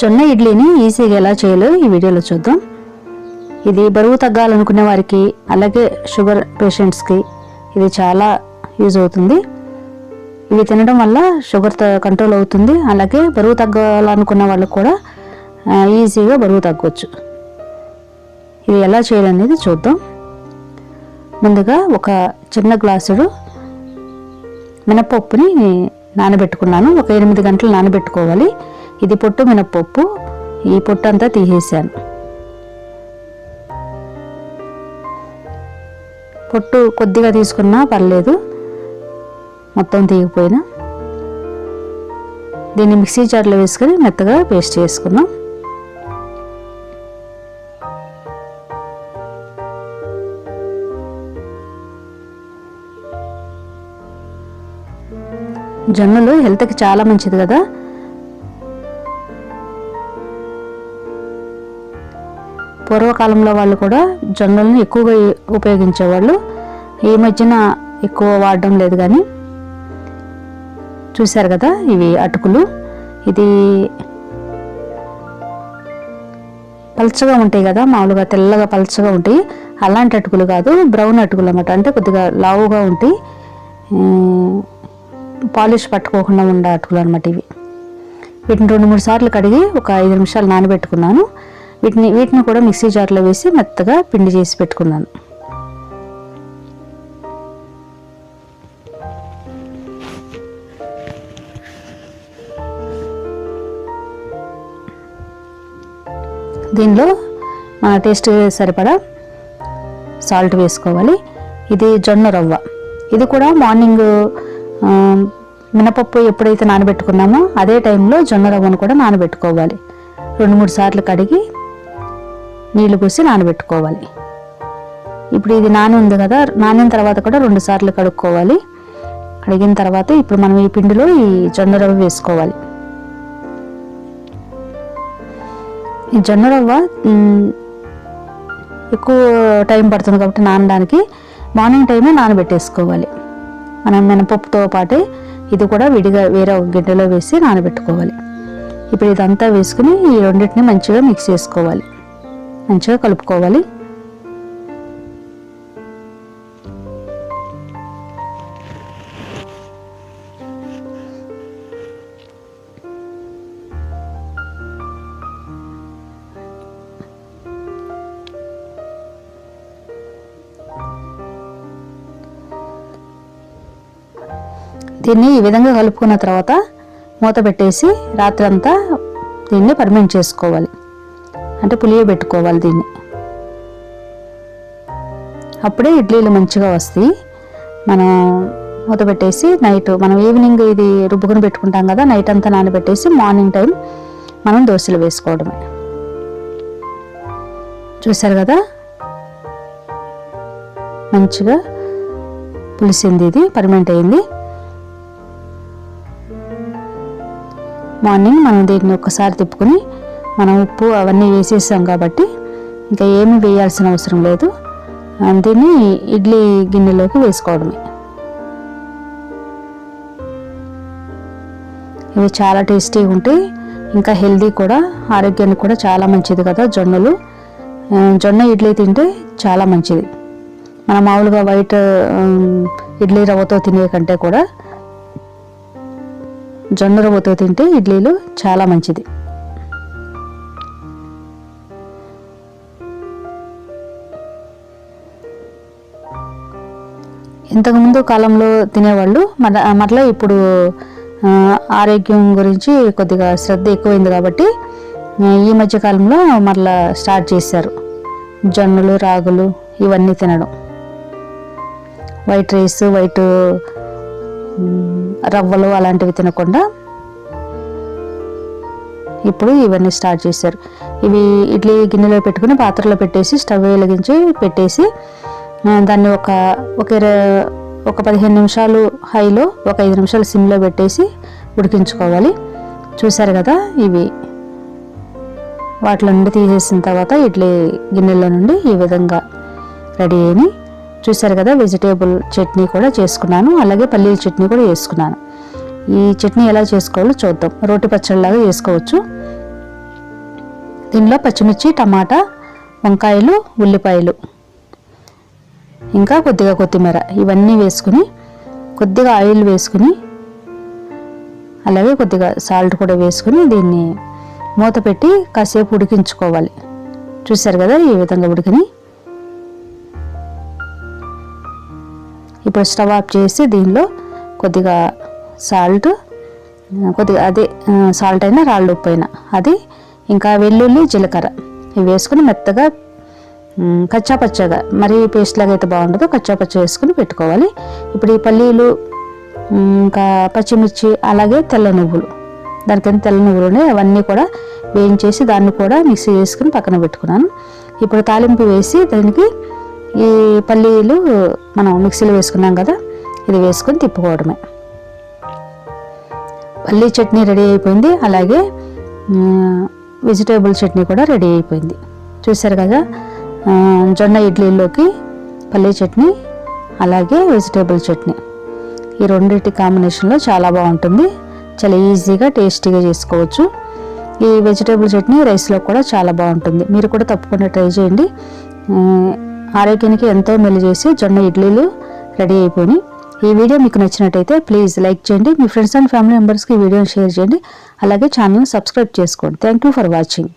జొన్న ఇడ్లీని ఈజీగా ఎలా చేయాలో ఈ వీడియోలో చూద్దాం. ఇది బరువు తగ్గాలనుకునే వారికి అలాగే షుగర్ పేషెంట్స్కి ఇది చాలా యూజ్ అవుతుంది. ఇవి తినడం వల్ల షుగర్ కంట్రోల్ అవుతుంది. అలాగే బరువు తగ్గాలనుకున్న వాళ్ళకు కూడా ఈజీగా బరువు తగ్గవచ్చు ఇది ఎలా చేయాలనేది చూద్దాం. ముందుగా ఒక చిన్న గ్లాసుడు మినపప్పుని నానబెట్టుకున్నాను. ఒక ఎనిమిది గంటలు నానబెట్టుకోవాలి. ఇది పొట్టు మినప్పప్పు. ఈ పొట్టు అంతా తీసేసాను పొట్టు కొద్దిగా తీసుకున్నా పర్లేదు. మొత్తం తీయకపోయినా. దీన్ని మిక్సీ జార్లో వేసుకొని మెత్తగా పేస్ట్ చేసుకుందాం. జొన్నలు హెల్త్కి చాలా మంచిది కదా. పూర్వకాలంలో వాళ్ళు కూడా జొన్నలను ఎక్కువగా ఉపయోగించేవాళ్ళు. ఈ మధ్యన ఎక్కువ వాడడం లేదు కానీ చూశారు కదా ఇవి అటుకులు. ఇది పల్చగా ఉంటాయి కదా మామూలుగా తెల్లగా పల్చగా ఉంటాయి. అలాంటి అటుకులు కాదు బ్రౌన్ అటుకులు అన్నమాట. అంటే కొద్దిగా లావుగా ఉంటాయి. పాలిష్ పట్టుకోకుండా ఉండే అటుకులు అనమాట ఇవి. వీటిని రెండు మూడు సార్లు కడిగి ఒక ఐదు నిమిషాలు నానబెట్టుకున్నాను. వీటిని వీటిని కూడా మిక్సీ జార్లో వేసి మెత్తగా పిండి చేసి పెట్టుకున్నాను. దీనిలో మన టేస్ట్ సరిపడా సాల్ట్ వేసుకోవాలి. ఇది జొన్న రవ్వ. ఇది కూడా మార్నింగ్ మినపప్పు ఎప్పుడైతే నానబెట్టుకున్నామో అదే టైంలో జొన్న రవ్వను కూడా నానబెట్టుకోవాలి. రెండు మూడు సార్లు కడిగి నీళ్ళు పోసి నానబెట్టుకోవాలి. ఇప్పుడు ఇది నాని ఉంది కదా నానిన తర్వాత కూడా రెండు సార్లు కడుక్కోవాలి. కడిగిన తర్వాత ఇప్పుడు మనం ఈ పిండిలో ఈ జొన్న రవ్వ వేసుకోవాలి. ఈ జొన్న రవ్వ ఎక్కువ టైం పడుతుంది కాబట్టి నానడానికి. మార్నింగ్ టైమే నానబెట్టేసుకోవాలి. మనం మినపప్పుతో పాటే ఇది కూడా విడిగా వేరే ఒక గిడ్డలో వేసి నానబెట్టుకోవాలి. ఇప్పుడు ఇదంతా వేసుకుని ఈ రెండింటిని మంచిగా మిక్స్ చేసుకోవాలి. మంచిగా కలుపుకోవాలి. దీన్ని ఈ విధంగా కలుపుకున్న తర్వాత మూత పెట్టేసి రాత్రంతా దీన్ని పర్మెంట్ చేసుకోవాలి. అంటే పులియబెట్టుకోవాలి దీన్ని. అప్పుడే ఇడ్లీలు మంచిగా వస్తాయి. మనం మూత పెట్టేసి నైట్ మనం ఈవినింగ్ ఇది రుబ్బుకుని పెట్టుకుంటాం కదా నైట్ అంతా నానబెట్టేసి మార్నింగ్ టైం మనం దోశలు వేసుకోవడమే. చూసారు కదా? మంచిగా పులిసింది ఇది పర్మనెంట్ అయింది. మార్నింగ్ మనం దీన్ని ఒక్కసారి తిప్పుకొని మనం ఉప్పు అవన్నీ వేసేసాం కాబట్టి ఇంకా ఏమి వేయాల్సిన అవసరం లేదు. దీన్ని ఇడ్లీ గిన్నెలోకి వేసుకోవడమే. ఇవి చాలా టేస్టీగా ఉంటాయి. ఇంకా హెల్దీ కూడా ఆరోగ్యానికి కూడా చాలా మంచిది కదా జొన్నలు. జొన్న ఇడ్లీ తింటే చాలా మంచిది. మనం మామూలుగా వైట్ ఇడ్లీ రవ్వతో తినే కంటే కూడా జొన్న రవ్వతో తింటే ఇడ్లీలు చాలా మంచిది. ఇంతకుముందు కాలంలో తినేవాళ్ళు మన మరలా ఇప్పుడు ఆరోగ్యం గురించి కొద్దిగా శ్రద్ధ ఎక్కువైంది కాబట్టి ఈ మధ్య కాలంలో మరలా స్టార్ట్ చేశారు. జొన్నలు రాగులు ఇవన్నీ తినడం. వైట్ రైస్ వైట్ రవ్వలు అలాంటివి తినకుండా ఇప్పుడు ఇవన్నీ స్టార్ట్ చేశారు. ఇవి ఇడ్లీ గిన్నెలో పెట్టుకుని పాత్రలో పెట్టేసి స్టవ్ వెలిగించి పెట్టేసి దాన్ని ఒక ఒక ఒక పదిహేను నిమిషాలు హైలో ఒక ఐదు నిమిషాలు సిమ్లో పెట్టేసి ఉడికించుకోవాలి. చూసారు కదా ఇవి? వాటిలో నుండి తీసేసిన తర్వాత ఇడ్లీ గిన్నెల్లో నుండి ఈ విధంగా రెడీ అయినాయి చూసారు కదా వెజిటేబుల్ చట్నీ కూడా చేసుకున్నాను అలాగే పల్లీల చట్నీ కూడా చేసుకున్నాను. ఈ చట్నీ ఎలా చేసుకోవాలో చూద్దాం. రోటి పచ్చడిలాగా చేసుకోవచ్చు. దీనిలో పచ్చిమిర్చి టమాటా వంకాయలు ఉల్లిపాయలు. ఇంకా కొద్దిగా కొత్తిమీర ఇవన్నీ వేసుకుని కొద్దిగా ఆయిల్ వేసుకుని అలాగే కొద్దిగా సాల్ట్ కూడా వేసుకుని దీన్ని మూత పెట్టి కాసేపు ఉడికించుకోవాలి. చూశారు కదా ఈ విధంగా ఉడికిని? ఇప్పుడు స్టవ్ ఆఫ్ చేసి దీనిలో కొద్దిగా సాల్ట్ కొద్దిగా అదే సాల్ట్ అయినా రాళ్ళు ఉప్పు అయినా అది ఇంకా వెల్లుల్లి జీలకర్ర. ఇవి వేసుకుని మెత్తగా కచ్చా పచ్చగా. మరీ పేస్ట్ లాగా అయితే బాగుండదు. కచ్చా పచ్చ వేసుకుని పెట్టుకోవాలి. ఇప్పుడు ఈ పల్లీలు ఇంకా పచ్చిమిర్చి అలాగే తెల్ల నువ్వులు. దానికైనా తెల్ల నువ్వులు ఉన్నాయి. అవన్నీ కూడా వేయించేసి దాన్ని కూడా మిక్సీ వేసుకుని పక్కన పెట్టుకున్నాను. ఇప్పుడు తాలింపు వేసి దానికి ఈ పల్లీలు మనం మిక్సీలో వేసుకున్నాం కదా ఇది వేసుకొని తిప్పుకోవడమే. పల్లీ చట్నీ రెడీ అయిపోయింది. అలాగే వెజిటేబుల్ చట్నీ కూడా రెడీ అయిపోయింది. చూసారు కదా? జొన్న ఇడ్లీలోకి పల్లీ చట్నీ అలాగే వెజిటేబుల్ చట్నీ. ఈ రెండింటి కాంబినేషన్లో చాలా బాగుంటుంది. చాలా ఈజీగా టేస్టీగా చేసుకోవచ్చు. ఈ వెజిటేబుల్ చట్నీ రైస్లో కూడా చాలా బాగుంటుంది. మీరు కూడా తప్పకుండా ట్రై చేయండి. ఆరోగ్యానికి ఎంతో మేలు చేసి జొన్న ఇడ్లీలు రెడీ అయిపోయినాయి. ఈ వీడియో మీకు నచ్చినట్టయితే ప్లీజ్ లైక్ చేయండి. మీ ఫ్రెండ్స్ అండ్ ఫ్యామిలీ మెంబర్స్కి ఈ వీడియోని షేర్ చేయండి. అలాగే ఛానల్ని సబ్స్క్రైబ్ చేసుకోండి. Thank you for watching